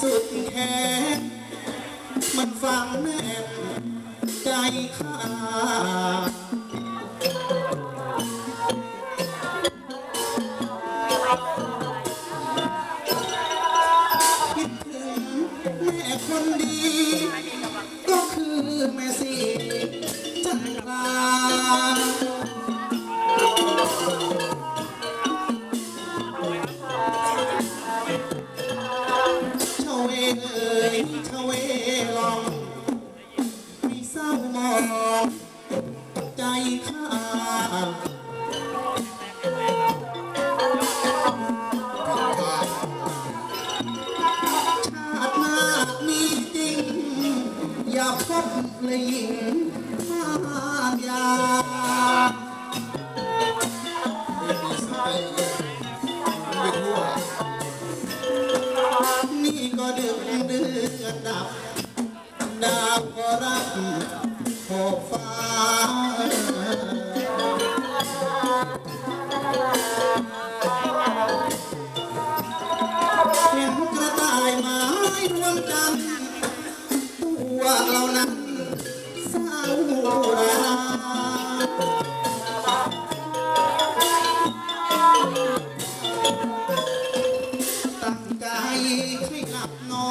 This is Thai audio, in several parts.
สุดแค้มันฟังแน่นใจข้า ตั้งใจให้หลับนอ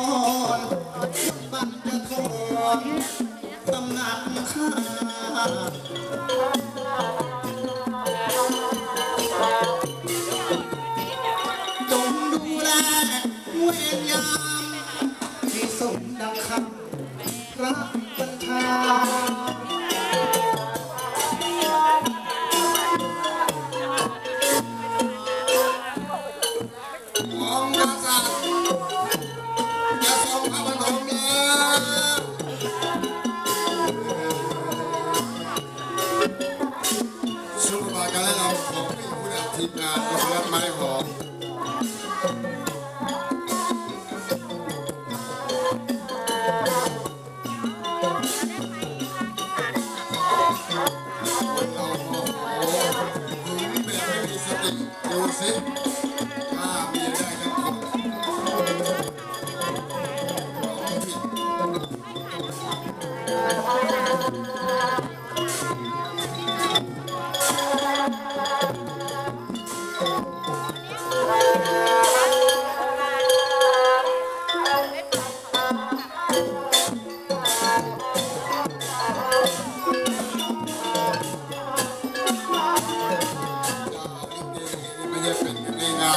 นบังจะทอนตำหนักข้า ระบัญชา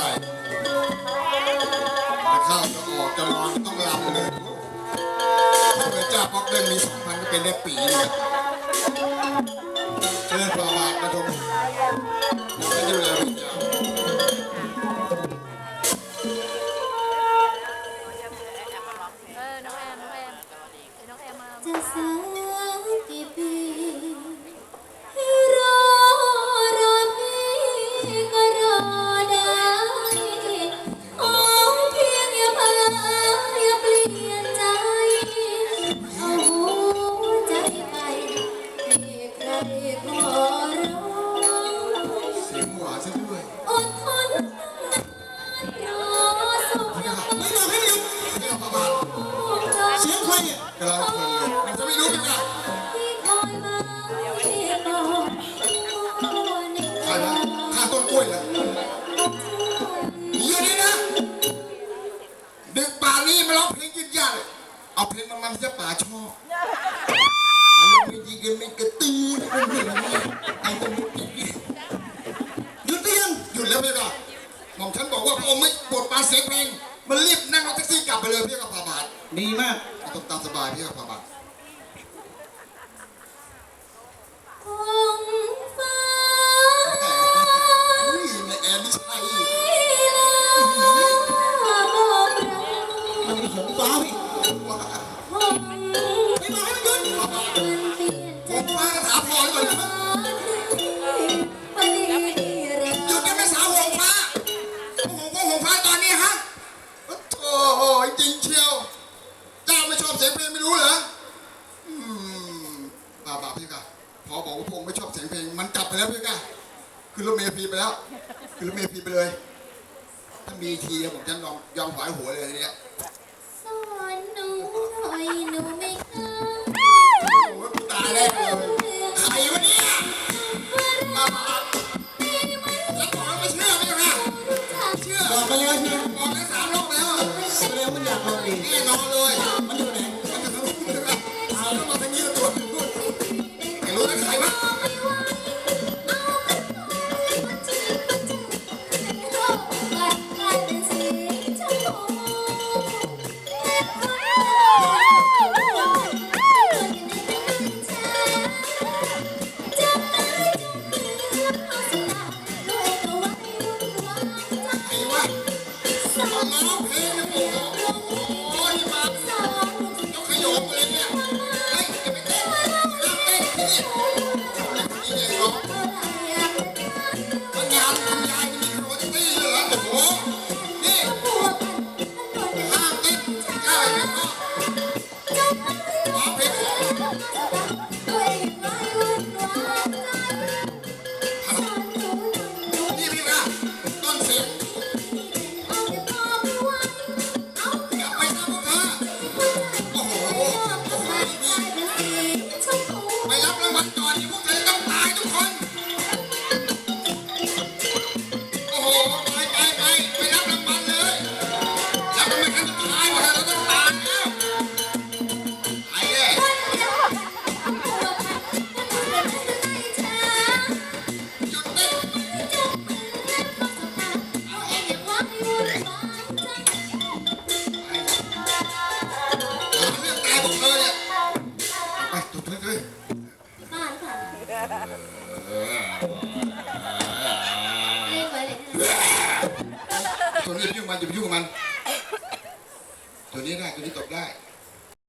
ได้จะเข้าจะออกจะนอนต้องลำเลยถ้าเหมือนเจ้าพอกเดินมีสองพันก็เป็นได้ปีเลย นี้ไม่ยิงกันไม่กระตือเป็นเพลงอะไรไอ้ตรงนี้หยุดหรือยังหยุดแล้วพี่ก็หม่อมฉันบอกว่าพระองค์ไม่ปวดปรานเสียงเพลงมันรีบนั่งรถแท็กซี่กลับไปเลยพี่กับพาบาทดีมาก ต้องตามสบายพี่กับพาบาทท้ รู้เหรออืมบาบาพี่กะพอบอกว่าพงไม่ชอบเสียงเพลง มันกลับไปแล้วพี่กะคือรถเมล์พีไปแล้วคือรถเมล์พีไปเลย ถ้ามีทีผมจะลองยอมถอยหัวเลยเนี่ยสอนหนูหน่อยหนูไม่เคย โอ้ยตายแล้ว ทุกโอ้โห ไปไปไปไปรับรางวัลเลย รับรางวัลครั้งสุดท้ายว่าเราต้องผ่านแล้วไปเลยหยุดเต้น เรื่องตายของเธอเนี่ย ไปตุดเลย ตัวนี้ยุ่งมันจะไปยุ่งมัน ตัวนี้ได้ตัวนี้ตกได้